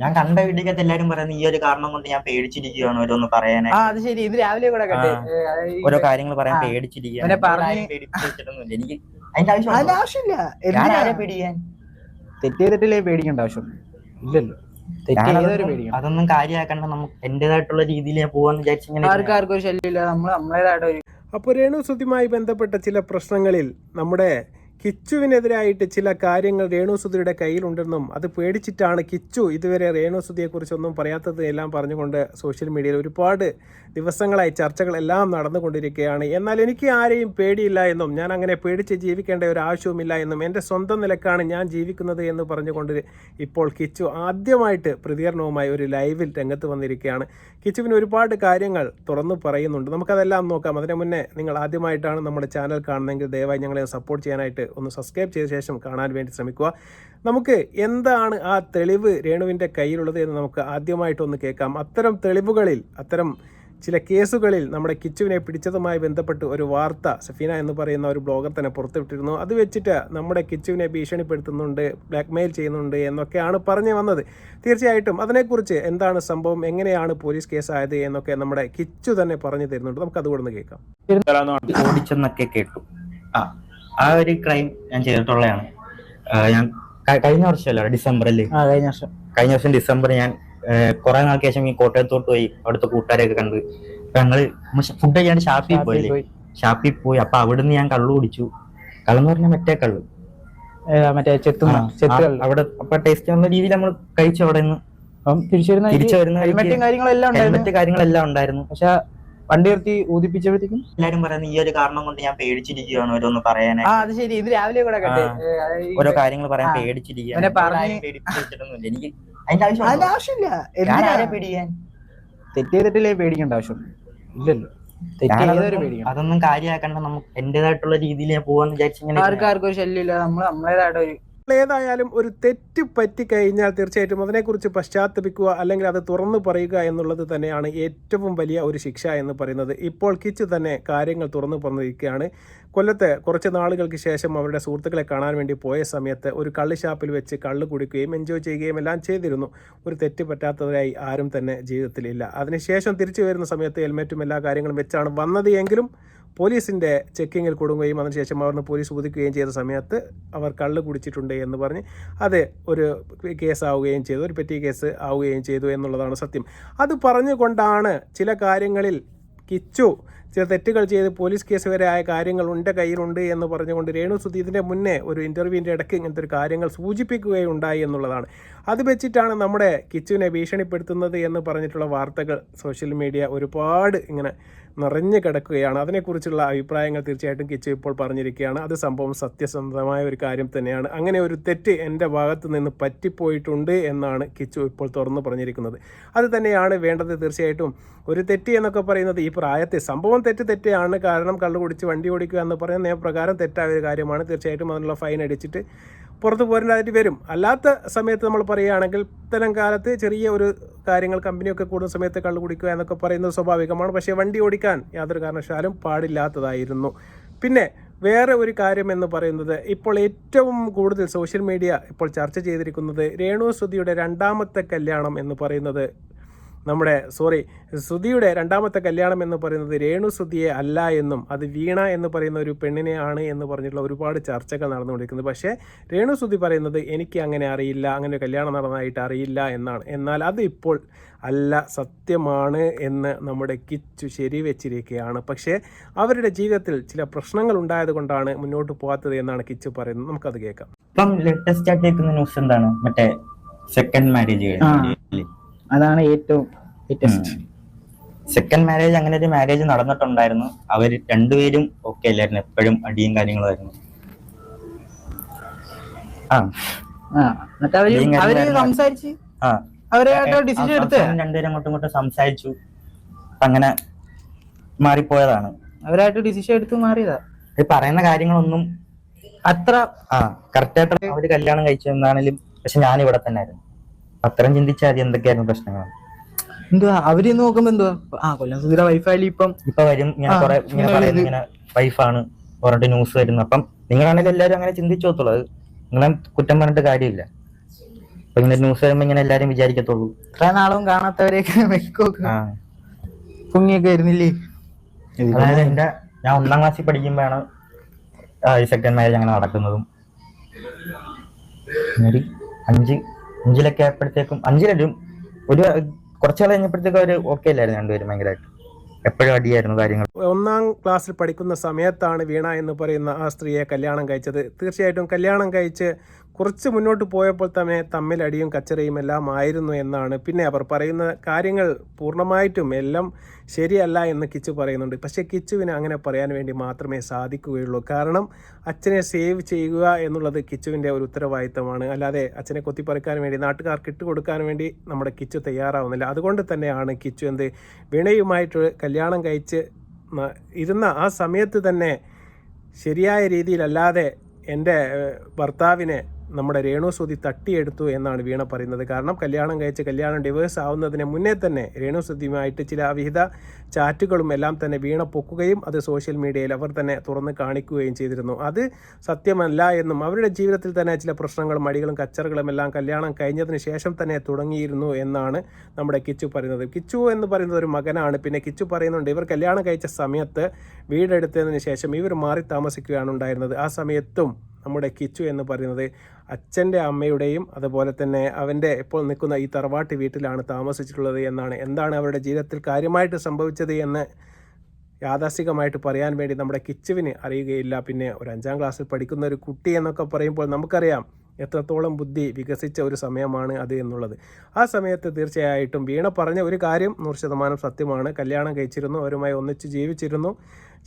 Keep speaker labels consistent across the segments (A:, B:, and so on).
A: ഞാൻ കണ്ട വീട്ടിലേക്ക് എല്ലാരും പറയുന്നത് ഈ ഒരു കാരണം കൊണ്ട് ഞാൻ പേടിച്ചിരിക്കുകയാണ് ഓരോന്ന്
B: ആ
A: പറയാനായിട്ട്
B: അത് ശരി. ഇത് രാവിലെ കൂടെ കണ്ടേ.
A: ഓരോ കാര്യങ്ങൾ പറയാൻ
B: ആ.
A: പേടിച്ചിരിക്കുകയാണ്. എനിക്ക് അതിന്റെ ആവശ്യം
B: ആവശ്യമില്ല.
A: പേടിക്കാൻ?
B: തെറ്റ് ചെയ്തിട്ടില്ലേ പേടിക്കേണ്ട ആവശ്യം? ഇല്ലല്ലോ.
A: അതൊന്നും കാര്യമാക്കണ്ട. നമുക്ക് എന്റേതായിട്ടുള്ള രീതിയിൽ ഞാൻ പോവാന്ന് വിചാരിച്ചു ഇങ്ങനെ
B: ആർക്കും ആർക്കും ഒരു ശല്യമില്ല. നമ്മൾ നമ്മളേതായിട്ട് ഒരു
C: രേണു രേണുസുതിയുമായി ബന്ധപ്പെട്ട ചില പ്രശ്നങ്ങളിൽ നമ്മുടെ കിച്ചുവിനെതിരായിട്ട് ചില കാര്യങ്ങൾ രേണുസുതിയുടെ കയ്യിലുണ്ടെന്നും അത് പേടിച്ചിട്ടാണ് കിച്ചു ഇതുവരെ രേണുസുതിയെക്കുറിച്ചൊന്നും പറയാത്തത് എല്ലാം പറഞ്ഞുകൊണ്ട് സോഷ്യൽ മീഡിയയിൽ ഒരുപാട് ദിവസങ്ങളായി ചർച്ചകളെല്ലാം നടന്നുകൊണ്ടിരിക്കുകയാണ്. എന്നാൽ എനിക്ക് ആരെയും പേടിയില്ല എന്നും ഞാൻ അങ്ങനെ പേടിച്ച് ജീവിക്കേണ്ട ഒരു ആവശ്യവുമില്ല എന്നും എന്റെ സ്വന്തം നിലക്കാണ് ഞാൻ ജീവിക്കുന്നത് എന്ന് പറഞ്ഞുകൊണ്ട് ഇപ്പോൾ കിച്ചു ആദ്യമായിട്ട് പ്രതികരണവുമായി ഒരു ലൈവിൽ രംഗത്ത് വന്നിരിക്കുകയാണ്. കിച്ചുവിന് ഒരുപാട് കാര്യങ്ങൾ തുറന്നു പറയുന്നുണ്ട്. നമുക്കതെല്ലാം നോക്കാം. അതിനു മുന്നേ നിങ്ങൾ ആദ്യമായിട്ടാണ് നമ്മുടെ ചാനൽ കാണുന്നതെങ്കിൽ ദയവായി ഞങ്ങളെ സപ്പോർട്ട് ചെയ്യാനായിട്ട് ഒന്ന് സബ്സ്ക്രൈബ് ചെയ്ത ശേഷം കാണാൻ വേണ്ടി ശ്രമിക്കുക. നമുക്ക് എന്താണ് ആ തെളിവ് രേണുവിന്റെ കയ്യിലുള്ളത് എന്ന് നമുക്ക് ആദ്യമായിട്ടൊന്ന് കേൾക്കാം. അത്തരം തെളിവുകളിൽ അത്തരം ചില കേസുകളിൽ നമ്മുടെ കിച്ചുവിനെ പിടിച്ചതുമായി ബന്ധപ്പെട്ട് ഒരു വാർത്ത സഫീന എന്ന് പറയുന്ന ഒരു ബ്ലോഗർ തന്നെ പുറത്തുവിട്ടിരുന്നു. അത് വെച്ചിട്ട് നമ്മുടെ കിച്ചുവിനെ ഭീഷണിപ്പെടുത്തുന്നുണ്ട് ബ്ലാക്ക്മെയിൽ ചെയ്യുന്നുണ്ട് എന്നൊക്കെയാണ് പറഞ്ഞു വന്നത്. തീർച്ചയായിട്ടും അതിനെക്കുറിച്ച് എന്താണ് സംഭവം എങ്ങനെയാണ് പോലീസ് കേസായത് എന്നൊക്കെ നമ്മുടെ കിച്ചു തന്നെ പറഞ്ഞു തരുന്നുണ്ട്. നമുക്ക് അതുകൂടെ ഒന്ന് കേൾക്കാം.
A: കേട്ടു. ആ ആ ഒരു ക്രൈം ഞാൻ ചെയ്തിട്ടുള്ളതാണ്. ഞാൻ കഴിഞ്ഞ വർഷമല്ല? ഡിസംബറിൽ
B: കഴിഞ്ഞ വർഷം.
A: കഴിഞ്ഞ വർഷം ഡിസംബർ ഞാൻ കുറെ നാൾക്ക് ശേഷം ഈ കോട്ടയത്തോട്ട് പോയി അവിടുത്തെ കൂട്ടുകാരെയൊക്കെ കണ്ട്. അപ്പൊ ഞങ്ങൾ ഫുഡ് കഴിക്കാൻ ഷാപ്പിൽ പോയില്ലേ?
B: പോയി.
A: ഷാപ്പിൽ പോയി. അപ്പൊ അവിടുന്ന് ഞാൻ കള്ളു കുടിച്ചു. കള്ളെന്ന് പറഞ്ഞാൽ മറ്റേ കള്ള്.
B: മറ്റേ
A: ചെത്തു അവിടെ അപ്പൊ ടേസ്റ്റ് വന്ന രീതിയിൽ നമ്മൾ കഴിച്ചു അവിടെ നിന്ന്
B: തിരിച്ചു വരുന്ന ഹെൽമെറ്റും കാര്യങ്ങളെല്ലാം
A: ഹെൽമെറ്റ് കാര്യങ്ങളെല്ലാം ഉണ്ടായിരുന്നു.
B: പക്ഷെ വണ്ടി നിർത്തി ഊതിപ്പിച്ചപ്പോഴത്തേക്കും?
A: എല്ലാരും പറയുന്നത് ഈ ഒരു കാരണം കൊണ്ട് ഞാൻ പേടിച്ചിരിക്കുകയാണ് ഓരോന്ന്
B: ആ
A: പറയാനായിട്ട്
B: അത് ശരി. ഇത് രാവിലെ കൂടെ കണ്ടേ.
A: ആ.
B: ഏ, അത് ഈ-
A: ഓരോ കാര്യങ്ങൾ പറയാൻ
B: ആ.
A: പേടിച്ചിരിക്കുകയാണ്.
B: ഇവനെ പറഞ്ഞ്
A: ആരെയും പേടിപ്പിച്ച് വെച്ചിട്ടൊന്നുമില്ല. എനിക്ക് അതിന്റെ ആവശ്യം
B: അതിന്റെ ആവശ്യമില്ല.
A: ഞാൻ
B: എന്തിനാ?
A: ആരെ പേടിക്കാൻ?
B: തെറ്റ് ചെയ്തിട്ടില്ലേ പേടിക്കേണ്ട ആവശ്യം ഇല്ലല്ലോ. തെറ്റ് ചെയ്തവര്
A: ഞാനതൊന്നും-
B: പേടിക്കണം.
A: അതൊന്നും കാര്യമാക്കണ്ട നമുക്ക് എന്റേതായിട്ടുള്ള രീതിയിൽ ഞാൻ പോവാന്ന് വിചാരിച്ചു ഇങ്ങനെ
B: ആർക്കും ആർക്കും ഒരു ശല്യമില്ല. നമ്മൾ നമ്മളേതായിട്ട് ഒരു
C: ഏതായാലും ഒരു തെറ്റ് പറ്റിക്കഴിഞ്ഞാൽ തീർച്ചയായിട്ടും അതിനെക്കുറിച്ച് പശ്ചാത്തപിക്കുക അല്ലെങ്കിൽ അത് തുറന്നു പറയുക എന്നുള്ളത് തന്നെയാണ് ഏറ്റവും വലിയ ഒരു ശിക്ഷ എന്ന് പറയുന്നത്. ഇപ്പോൾ കിച്ച് തന്നെ കാര്യങ്ങൾ തുറന്നു പറഞ്ഞിരിക്കുകയാണ്. കൊല്ലത്ത് കുറച്ച് നാളുകൾക്ക് ശേഷം അവരുടെ സുഹൃത്തുക്കളെ കാണാൻ വേണ്ടി പോയ സമയത്ത് ഒരു കള്ള് ഷാപ്പിൽ വെച്ച് കള്ള് കുടിക്കുകയും എൻജോയ് ചെയ്യുകയും എല്ലാം ചെയ്തിരുന്നു. ഒരു തെറ്റ് പറ്റാത്തവരായി ആരും തന്നെ ജീവിതത്തിലില്ല. അതിനുശേഷം തിരിച്ചു വരുന്ന സമയത്ത് ഹെൽമെറ്റും എല്ലാ കാര്യങ്ങളും വെച്ചാണ് വന്നത് എങ്കിലും പോലീസിന്റെ ചെക്കിങ്ങിൽ കൊടുങ്ങുകയും അതിനുശേഷം അവർ പോലീസ് ഉദിക്കുകയും ചെയ്ത സമയത്ത് അവർ കള്ള് കുടിച്ചിട്ടുണ്ട് എന്ന് പറഞ്ഞ് അത് ഒരു കേസ് ആവുകയും ചെയ്തു ഒരു പെറ്റി കേസ് ആവുകയും ചെയ്തു എന്നുള്ളതാണ് സത്യം. അത് പറഞ്ഞുകൊണ്ടാണ് ചില കാര്യങ്ങളിൽ കിച്ചു ചില തെറ്റുകൾ ചെയ്ത് പോലീസ് കേസ് വരെ ആയ കാര്യങ്ങൾ ഉണ്ട് കയ്യിലുണ്ട് എന്ന് പറഞ്ഞുകൊണ്ട് രേണു സുധീതിന്റെ മുന്നേ ഒരു ഇന്റർവ്യൂവിന്റെ ഇടയ്ക്ക് ഇങ്ങനത്തെ ഒരു കാര്യങ്ങൾ സൂചിപ്പിക്കുകയുണ്ടായി എന്നുള്ളതാണ്. അത് വെച്ചിട്ടാണ് നമ്മുടെ കിച്ചുവിനെ ഭീഷണിപ്പെടുത്തുന്നത് എന്ന് പറഞ്ഞിട്ടുള്ള വാർത്തകൾ സോഷ്യൽ മീഡിയ ഒരുപാട് ഇങ്ങനെ നിറഞ്ഞു കിടക്കുകയാണ്. അതിനെക്കുറിച്ചുള്ള അഭിപ്രായങ്ങൾ തീർച്ചയായിട്ടും കിച്ചു ഇപ്പോൾ പറഞ്ഞിരിക്കുകയാണ്. അത് സംഭവം സത്യസന്ധമായ ഒരു കാര്യം തന്നെയാണ്. അങ്ങനെ ഒരു തെറ്റ് എന്റെ ഭാഗത്ത് നിന്ന് പറ്റിപ്പോയിട്ടുണ്ട് എന്നാണ് കിച്ചു ഇപ്പോൾ തുറന്നു പറഞ്ഞിരിക്കുന്നത്. അത് തന്നെയാണ് വേണ്ടത് തീർച്ചയായിട്ടും. ഒരു തെറ്റ് എന്നൊക്കെ പറയുന്നത് ഈ പ്രായത്തെ സംഭവം തെറ്റ് തെറ്റാണ്. കാരണം കള്ളു കുടിച്ച് വണ്ടി ഓടിക്കുക എന്ന് പറയുന്ന നിയമപ്രകാരം തെറ്റായ ഒരു കാര്യമാണ്. തീർച്ചയായിട്ടും അതിനുള്ള ഫൈൻ അടിച്ചിട്ട് പുറത്ത് പോരേണ്ടതായിട്ട് വരും. അല്ലാത്ത സമയത്ത് നമ്മൾ പറയുകയാണെങ്കിൽ ഇത്തരം കാലത്ത് ചെറിയ ഒരു കാര്യങ്ങൾ കമ്പനിയൊക്കെ കൂടുന്ന സമയത്ത് കള്ളു കുടിക്കുക എന്നൊക്കെ പറയുന്നത് സ്വാഭാവികമാണ്. പക്ഷേ വണ്ടി ഓടിക്കാൻ യാതൊരു കാരണവശാലും പാടില്ലാത്തതായിരുന്നു. പിന്നെ വേറെ ഒരു കാര്യം എന്ന് പറയുന്നത് ഇപ്പോൾ ഏറ്റവും കൂടുതൽ സോഷ്യൽ മീഡിയ ഇപ്പോൾ ചർച്ച ചെയ്തിരിക്കുന്നത് രേണു സുധിയുടെ രണ്ടാമത്തെ കല്യാണം എന്ന് പറയുന്നത് നമ്മുടെ സോറി ശ്രുതിയുടെ രണ്ടാമത്തെ കല്യാണം എന്ന് പറയുന്നത് രേണു ശ്രുതിയെ അല്ല എന്നും അത് വീണ എന്ന് പറയുന്ന ഒരു പെണ്ണിനെ ആണ് എന്ന് പറഞ്ഞിട്ടുള്ള ഒരുപാട് ചർച്ചകൾ നടന്നുകൊണ്ടിരിക്കുന്നത്. പക്ഷേ രേണു ശ്രുതി പറയുന്നത് എനിക്ക് അങ്ങനെ അറിയില്ല അങ്ങനെ കല്യാണം നടന്നതായിട്ട് അറിയില്ല എന്നാണ്. എന്നാൽ അത് ഇപ്പോൾ അല്ല സത്യമാണ് എന്ന് നമ്മുടെ കിച്ചു ശരിവെച്ചിരിക്കുകയാണ്. പക്ഷേ അവരുടെ ജീവിതത്തിൽ ചില പ്രശ്നങ്ങൾ ഉണ്ടായത് കൊണ്ടാണ് മുന്നോട്ട് പോകാത്തത് എന്നാണ് കിച്ചു പറയുന്നത്. നമുക്കത് കേൾക്കാം.
A: ഇപ്പം ലേറ്റസ്റ്റ് ആയിട്ട് ന്യൂസ് എന്താണ്? മറ്റേ സെക്കൻഡ് മാരേജ്
B: അതാണ് ഏറ്റവും ലേറ്റസ്റ്റ്
A: സെക്കൻഡ് മാരേജ് അങ്ങനെ ഒരു മാരേജ് നടന്നിട്ടുണ്ടായിരുന്നു. അവർ രണ്ടുപേരും ഓക്കെ അല്ലായിരുന്നു. എപ്പോഴും അടിയും കാര്യങ്ങളുമായിരുന്നു ആ.
B: ആ. എന്നിട്ട് അവർ
A: ഇനിയും
B: അവർ
A: കാര്യങ്ങൾ
B: സംസാരിച്ച്?
A: ആ.
B: അവരായിട്ട് ഡിസിഷൻ എടുത്ത്?
A: രണ്ടുപേരും അങ്ങോട്ടും ഇങ്ങോട്ടും സംസാരിച്ചു. അങ്ങനെ മാറിപ്പോയതാണ്.
B: അവരായിട്ട് ഡിസിഷൻ എടുത്ത് മാറിയതാ?
A: ഈ പറയുന്ന കാര്യങ്ങളൊന്നും
B: അത്ര
A: ആ കറക്റ്റ് ആയിട്ട് അവർ കല്യാണം കഴിച്ചു എന്നാണെങ്കിലും പക്ഷെ ഞാൻ ഇവിടെ തന്നെ ആയിരുന്നു അത്രയും ചിന്തിച്ചാൽ മതി എന്തൊക്കെയായിരുന്നു പ്രശ്നങ്ങൾ
B: എന്തുവാ? അവർ നോക്കുമ്പോ എന്തുവാ? ആ കൊല്ലം സുധീര വൈഫായാലും ഇപ്പം
A: ഇപ്പൊ വരും.
B: ഞാൻ
A: കൊറേ ഇങ്ങനെ
B: പറയുന്നത്.
A: ഇങ്ങനെ വൈഫാണ് പറഞ്ഞിട്ട് ന്യൂസ് വരുന്നു. അപ്പം നിങ്ങളാണെങ്കിലും എല്ലാവരും അങ്ങനെ ചിന്തിച്ചു അത് നിങ്ങളെ കുറ്റം പറഞ്ഞിട്ട് കാര്യമില്ല. അപ്പൊ ഇങ്ങനെ ന്യൂസ് വരുമ്പോ ഇങ്ങനെ എല്ലാരും വിചാരിക്കത്തുള്ളൂ.
B: ഇത്ര നാളും കാണാത്തവരെയൊക്കെ കുഞ്ഞിയൊക്കെ വരുന്നില്ലേ
A: അതായത് എന്റെ ഞാൻ ഒന്നാം ക്ലാസ്സിൽ പഠിക്കുമ്പോഴാണ് ഈ സെക്കൻഡ് മാരേജ് അങ്ങനെ നടക്കുന്നതും. അഞ്ച് അഞ്ചിലൊക്കെ ആയപ്പോഴത്തേക്കും അഞ്ചിലും ഒരു കുറച്ചു നാൾ അവർ ഓക്കെ അല്ലായിരുന്നു രണ്ടുപേരും ഭയങ്കരമായിട്ട്. എപ്പോഴും അടിയായിരുന്നു കാര്യങ്ങൾ.
C: ഒന്നാം ക്ലാസ്സിൽ പഠിക്കുന്ന സമയത്താണ് വീണ എന്ന് പറയുന്ന ആ സ്ത്രീയെ കല്യാണം കഴിച്ചത്. തീർച്ചയായിട്ടും കല്യാണം കഴിച്ച് കുറച്ച് മുന്നോട്ട് പോയപ്പോൾ തന്നെ തമ്മിലടിയും കച്ചറയും എല്ലാം ആയിരുന്നു എന്നാണ്. പിന്നെ അവർ പറയുന്ന കാര്യങ്ങൾ പൂർണമായിട്ടും എല്ലാം ശരിയല്ല എന്ന് കിച്ചു പറയുന്നുണ്ട്. പക്ഷേ കിച്ചുവിന് അങ്ങനെ പറയാൻ വേണ്ടി മാത്രമേ സാധിക്കുകയുള്ളൂ. കാരണം അച്ഛനെ സേവ് ചെയ്യുക എന്നുള്ളത് കിച്ചുവിന്റെ ഒരു ഉത്തരവാദിത്തമാണ്. അല്ലാതെ അച്ഛനെ കൊത്തിപ്പറിക്കാൻ വേണ്ടി നാട്ടുകാർക്ക് ഇട്ടുകൊടുക്കാൻ വേണ്ടി നമ്മുടെ കിച്ചു തയ്യാറാവുന്നില്ല. അതുകൊണ്ട് തന്നെയാണ് കിച്ചു എന്ത് വീണയുമായിട്ട് കല്യാണം കഴിച്ച് ഇരുന്ന ആ സമയത്ത് തന്നെ ശരിയായ രീതിയിലല്ലാതെ എന്റെ ഭർത്താവിനെ നമ്മുടെ രേണുസുതി തട്ടിയെടുത്തു എന്നാണ് വീണ പറയുന്നത്. കാരണം കല്യാണം കഴിച്ച് കല്യാണം ഡിവേഴ്സ് ആവുന്നതിന് മുന്നേ തന്നെ രേണുസുതിയുമായിട്ട് ചില അവിഹിത ചാറ്റുകളും എല്ലാം തന്നെ വീണ പൊക്കുകയും അത് സോഷ്യൽ മീഡിയയിൽ അവർ തന്നെ തുറന്ന് കാണിക്കുകയും ചെയ്തിരുന്നു. അത് സത്യമല്ല എന്നും അവരുടെ ജീവിതത്തിൽ തന്നെ ചില പ്രശ്നങ്ങളും മടികളും കച്ചറുകളും എല്ലാം കല്യാണം കഴിഞ്ഞതിന് ശേഷം തന്നെ തുടങ്ങിയിരുന്നു എന്നാണ് നമ്മുടെ കിച്ചു പറയുന്നത്. കിച്ചു എന്ന് പറയുന്നത് ഒരു മകനാണ്. പിന്നെ കിച്ചു പറയുന്നുണ്ട് ഇവർ കല്യാണം കഴിച്ച സമയത്ത് വീടെടുത്തതിന് ശേഷം ഇവർ മാറി താമസിക്കുകയാണ് ഉണ്ടായിരുന്നത്. ആ സമയത്തും നമ്മുടെ കിച്ചു എന്ന് പറയുന്നത് അച്ഛന്റെ അമ്മയുടെയും അതുപോലെ തന്നെ അവന്റെ ഇപ്പോൾ നിൽക്കുന്ന ഈ തറവാട്ട് വീട്ടിലാണ് താമസിച്ചിട്ടുള്ളത് എന്നാണ്. എന്താണ് അവരുടെ ജീവിതത്തിൽ കാര്യമായിട്ട് സംഭവിച്ചത് എന്ന് യാഥാസ്ഥികമായിട്ട് പറയാൻ വേണ്ടി നമ്മുടെ കിച്ചുവിന് അറിയുകയില്ല. പിന്നെ ഒരു അഞ്ചാം ക്ലാസ്സിൽ പഠിക്കുന്ന ഒരു കുട്ടി എന്നൊക്കെ പറയുമ്പോൾ നമുക്കറിയാം എത്രത്തോളം ബുദ്ധി വികസിച്ച ഒരു സമയമാണ് അത് എന്നുള്ളത്. ആ സമയത്ത് തീർച്ചയായിട്ടും വീണ പറഞ്ഞ ഒരു കാര്യം നൂറ് ശതമാനം സത്യമാണ്. കല്യാണം കഴിച്ചിരുന്നു അവരുമായി ഒന്നിച്ച് ജീവിച്ചിരുന്നു.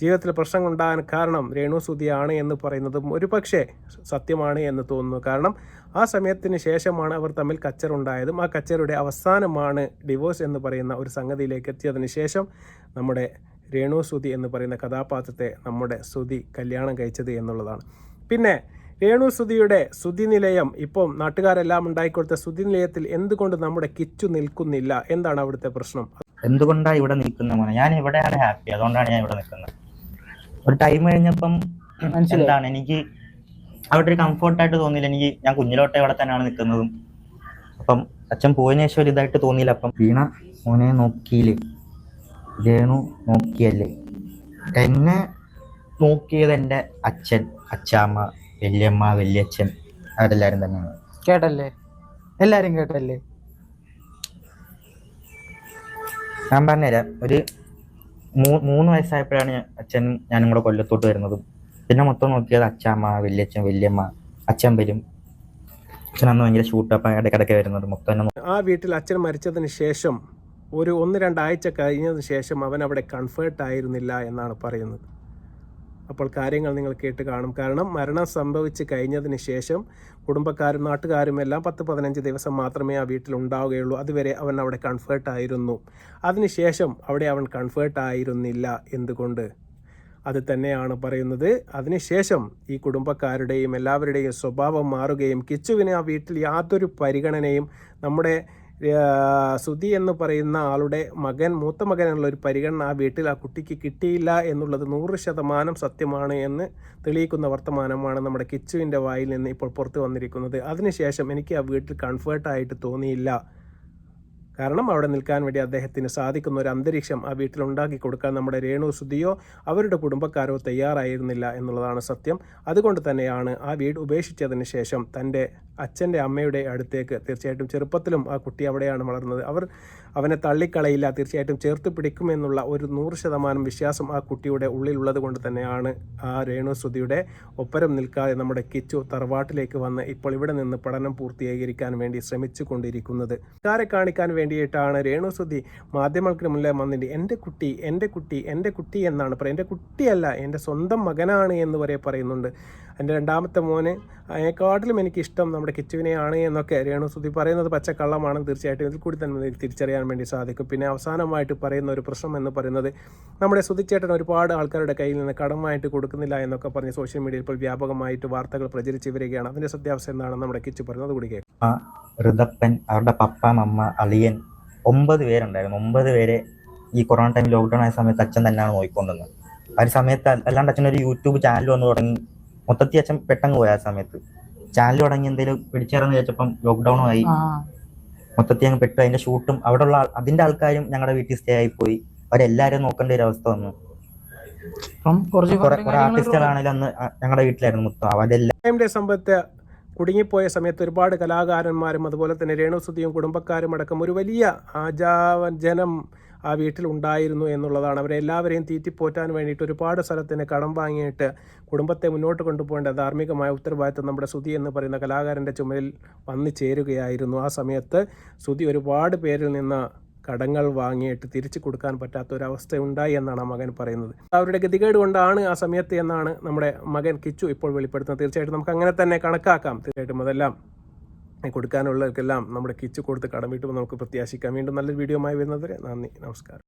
C: ജീവിതത്തിൽ പ്രശ്നം ഉണ്ടാകാൻ കാരണം രേണു സുതിയാണ് എന്ന് പറയുന്നതും ഒരു പക്ഷേ സത്യമാണ് എന്ന് തോന്നുന്നു. കാരണം ആ സമയത്തിന് ശേഷമാണ് അവർ തമ്മിൽ കച്ചറുണ്ടായതും ആ കച്ചറുടെ അവസാനമാണ് ഡിവോഴ്സ് എന്ന് പറയുന്ന ഒരു സംഗതിയിലേക്ക് എത്തിയതിന് ശേഷം നമ്മുടെ രേണു സുതി എന്ന് പറയുന്ന കഥാപാത്രത്തെ നമ്മുടെ സുതി കല്യാണം കഴിച്ചത് എന്നുള്ളതാണ്. പിന്നെ രേണു സുധിയുടെ സുധി നിലയം ഇപ്പം നാട്ടുകാരെല്ലാം ഉണ്ടായിക്കൊടുത്ത സുധി നിലയത്തിൽ എന്തുകൊണ്ട് നമ്മുടെ കിച്ചു നിൽക്കുന്നില്ല? എന്താണ് അവിടുത്തെ പ്രശ്നം?
A: എന്തുകൊണ്ടാണ് ഇവിടെ നിൽക്കുന്ന മോനെ? ഞാൻ ഇവിടെയാണ് ഹാപ്പി അതുകൊണ്ടാണ് ഞാൻ ഇവിടെ നിൽക്കുന്നത്. ഒരു ടൈം കഴിഞ്ഞപ്പം
B: മനസ്സിലാണ്
A: എന്താണ്? എനിക്ക് അവിടെ ഒരു കംഫർട്ടായിട്ട് തോന്നിയില്ല. എനിക്ക് ഞാൻ കുഞ്ഞിലോട്ടെ ഇവിടെ തന്നെയാണ് നിൽക്കുന്നതും. അപ്പം അച്ഛൻ പോയതിനു ശേഷം ഒരു ഇതായിട്ട് തോന്നിയില്ല. അപ്പം വീണ മോനെ നോക്കിയില്ലേ? രേണു നോക്കിയല്ലേ? എന്നെ നോക്കിയത് എന്റെ അച്ഛൻ അച്ചാമ്മ. വല്യമ്മ വല്യച്ഛൻ അവരെല്ലാരും തന്നെയാണ്.
B: കേട്ടല്ലേ? എല്ലാരും കേട്ടല്ലേ?
A: ഞാൻ പറഞ്ഞുതരാം. ഒരു മൂ- മൂന്ന് വയസ്സായപ്പോഴാണ് ഞാൻ- അച്ഛനും ഞാനും കൂടെ കൊല്ലത്തോട്ട് വരുന്നതും. പിന്നെ മൊത്തം നോക്കിയത് അച്ഛമ്മ വല്യച്ഛൻ വല്യമ്മ അച്ഛൻ വരും. അച്ഛൻ അന്ന് ഭയങ്കര ഷൂട്ടപ്പ് ഇടയ്ക്കിടയ്ക്ക് വരുന്നത് മൊത്തം
C: ആ വീട്ടിൽ അച്ഛൻ മരിച്ചതിന് ശേഷം ഒരു ഒന്ന് രണ്ടാഴ്ച കഴിഞ്ഞതിന് ശേഷം അവൻ അവിടെ കൺഫേർട്ട് ആയിരുന്നില്ല എന്നാണ് പറയുന്നത്. അപ്പോൾ കാര്യങ്ങൾ നിങ്ങൾ കേട്ട് കാണും. കാരണം മരണം സംഭവിച്ച് കഴിഞ്ഞതിന് ശേഷം കുടുംബക്കാരും നാട്ടുകാരും എല്ലാം പത്ത് പതിനഞ്ച് ദിവസം മാത്രമേ ആ വീട്ടിൽ ഉണ്ടാവുകയുള്ളൂ. അതുവരെ അവൻ അവിടെ കൺഫേർട്ട് ആയിരുന്നു. അതിനുശേഷം അവിടെ അവൻ കൺഫേർട്ട് ആയിരുന്നില്ല എന്തുകൊണ്ട്? അത് തന്നെയാണ് പറയുന്നത്. അതിനുശേഷം ഈ കുടുംബക്കാരുടെയും എല്ലാവരുടെയും സ്വഭാവം മാറുകയും കിച്ചുവിന് ആ വീട്ടിൽ യാതൊരു പരിഗണനയും നമ്മുടെ സുധി എന്ന് പറയുന്ന ആളുടെ മകൻ മൂത്ത മകൻ എന്നുള്ള ഒരു പരിഗണന ആ വീട്ടിൽ ആ കുട്ടിക്ക് കിട്ടിയില്ല എന്നുള്ളത് നൂറ് ശതമാനം സത്യമാണ് എന്ന് തെളിയിക്കുന്ന വർത്തമാനമാണ് നമ്മുടെ കിച്ചുവിന്റെ വായിൽ നിന്ന് ഇപ്പോൾ പുറത്തു വന്നിരിക്കുന്നത്. അതിനുശേഷം എനിക്ക് ആ വീട്ടിൽ കംഫേർട്ടായിട്ട് തോന്നിയില്ല. കാരണം അവിടെ നിൽക്കാൻ വേണ്ടി അദ്ദേഹത്തിന് സാധിക്കുന്ന ഒരു അന്തരീക്ഷം ആ വീട്ടിൽ ഉണ്ടാക്കി കൊടുക്കാൻ നമ്മുടെ രേണു സുധിയോ അവരുടെ കുടുംബക്കാരോ തയ്യാറായിരുന്നില്ല എന്നുള്ളതാണ് സത്യം. അതുകൊണ്ട് തന്നെയാണ് ആ വീട് ഉപേക്ഷിച്ചതിന് ശേഷം തന്റെ അച്ഛന്റെ അമ്മയുടെ അടുത്തേക്ക് തീർച്ചയായിട്ടും ചെറുപ്പത്തിലും ആ കുട്ടി അവിടെയാണ് വളർന്നത്. അവർ അവനെ തള്ളിക്കളയില്ല. തീർച്ചയായിട്ടും ചേർത്ത് പിടിക്കുമെന്നുള്ള ഒരു നൂറ് ശതമാനം വിശ്വാസം ആ കുട്ടിയുടെ ഉള്ളിലുള്ളത് കൊണ്ട് തന്നെയാണ് ആ രേണു സുധിയുടെ ഒപ്പരം നിൽക്കാതെ നമ്മുടെ കിച്ചു തറവാട്ടിലേക്ക് വന്ന് ഇപ്പോൾ ഇവിടെ നിന്ന് പഠനം പൂർത്തീകരിക്കാൻ വേണ്ടി ശ്രമിച്ചു കൊണ്ടിരിക്കുന്നത് കാരെ കാണിക്കാൻ വേണ്ടിയിട്ടാണ് രേണു സുധി മാധ്യമങ്ങൾക്ക് മുന്നിലെ വന്നിട്ട് എന്റെ കുട്ടി എന്റെ കുട്ടി എന്റെ കുട്ടി എന്നാണ് പറയുന്നത്. എന്റെ കുട്ടിയല്ല എന്റെ സ്വന്തം മകനാണ് എന്ന് വരെ പറയുന്നുണ്ട്. എന്റെ രണ്ടാമത്തെ മോന് അതിനെക്കാട്ടിലും എനിക്കിഷ്ടം നമ്മുടെ കിച്ചുവിനെയാണ് എന്നൊക്കെ രേണു സുധി പറയുന്നത് പച്ചക്കള്ളമാണ് തീർച്ചയായിട്ടും ഇതിൽ കൂടി തന്നെ തിരിച്ചറിയാൻ വേണ്ടി സാധിക്കും. പിന്നെ അവസാനമായിട്ട് പറയുന്ന ഒരു പ്രശ്നം എന്ന് പറയുന്നത് നമ്മുടെ സുധിച്ചേട്ടൻ ഒരുപാട് ആൾക്കാരുടെ കയ്യിൽ നിന്ന് കടമായിട്ട് കൊടുക്കുന്നില്ല എന്നൊക്കെ പറഞ്ഞ് സോഷ്യൽ മീഡിയയിൽ ഇപ്പോൾ വ്യാപകമായിട്ട് വാർത്തകൾ പ്രചരിച്ചു വരികയാണ്. അതിന്റെ സത്യാവസ്ഥ എന്താണ് നമ്മുടെ കിച്ചു പറയുന്നത് കൂടി കേൾക്കാം.
A: അവരുടെ പപ്പ അമ്മ അളിയൻ ഒമ്പത് പേരുണ്ടായിരുന്നു. ഒമ്പത് പേരെ ഈ കൊറോണ ടൈം ലോക്ക്ഡൗൺ ആയ സമയത്ത് അച്ഛൻ തന്നെയാണ് നോക്കിക്കൊണ്ടിരുന്നത്. ആ ഒരു സമയത്ത് അല്ലാണ്ട് അച്ഛൻ ഒരു യൂട്യൂബ് ചാനൽ വന്ന് തുടങ്ങി. മൊത്തത്തിൽ അച്ഛൻ പെട്ടെന്ന് പോയ ആ സമയത്ത്. ചാനൽ തുടങ്ങി എന്തെങ്കിലും പിടിച്ചേർന്ന് ചോദിച്ചപ്പം ലോക്ക്ഡൌണും ആയി. മൊത്തത്തിൽ അങ്ങ് പെട്ടു. അതിന്റെ ഷൂട്ടും അവിടെയുള്ള ഉള്ള അതിന്റെ ആൾക്കാരും ഞങ്ങളുടെ വീട്ടിൽ സ്റ്റേ ആയി പോയി. അവരെല്ലാരും നോക്കേണ്ട ഒരു അവസ്ഥ വന്നു. കുറെ ആർട്ടിസ്റ്റുകളാണെങ്കിലും അന്ന് ഞങ്ങളുടെ വീട്ടിലായിരുന്നു മൊത്തം. അവരെല്ലാം
C: സംഭവത്തെ സമ്പത്ത് കുടുങ്ങിപ്പോയ സമയത്ത് ഒരുപാട് കലാകാരന്മാരും അതുപോലെ തന്നെ രേണുസുതിയും കുടുംബക്കാരും അടക്കം ഒരു വലിയ ആജാവ ജനം ആ വീട്ടിലുണ്ടായിരുന്നു എന്നുള്ളതാണ്. അവരെ എല്ലാവരെയും തീറ്റിപ്പോറ്റാൻ വേണ്ടിയിട്ട് ഒരുപാട് സ്ഥലത്തിന് കടം വാങ്ങിയിട്ട് കുടുംബത്തെ മുന്നോട്ട് കൊണ്ടുപോകേണ്ട ധാർമ്മികമായ ഉത്തരവാദിത്വം നമ്മുടെ സുതി എന്ന് പറയുന്ന കലാകാരന്റെ ചുമലിൽ വന്നു ചേരുകയായിരുന്നു. ആ സമയത്ത് സുതി ഒരുപാട് പേരിൽ നിന്ന് കടങ്ങൾ വാങ്ങിയിട്ട് തിരിച്ചു കൊടുക്കാൻ പറ്റാത്ത ഒരു അവസ്ഥ ഉണ്ടായി എന്നാണ് ആ മകൻ പറയുന്നത്. അവരുടെ ഗതികേട് കൊണ്ടാണ് ആ സമയത്ത് എന്നാണ് നമ്മുടെ മകൻ കിച്ചു ഇപ്പോൾ വെളിപ്പെടുത്തുന്നത്. തീർച്ചയായിട്ടും നമുക്ക് അങ്ങനെ തന്നെ കണക്കാക്കാം. തീർച്ചയായിട്ടും അതെല്ലാം കൊടുക്കാനുള്ളവർക്കെല്ലാം നമ്മുടെ കിച്ച് കൊടുത്ത് കടം വീട്ടുമ്പോൾ നമുക്ക് പ്രത്യാശിക്കാം. വീണ്ടും നല്ലൊരു വീഡിയോ ആയി വരുന്നത് വരെ നന്ദി. നമസ്കാരം.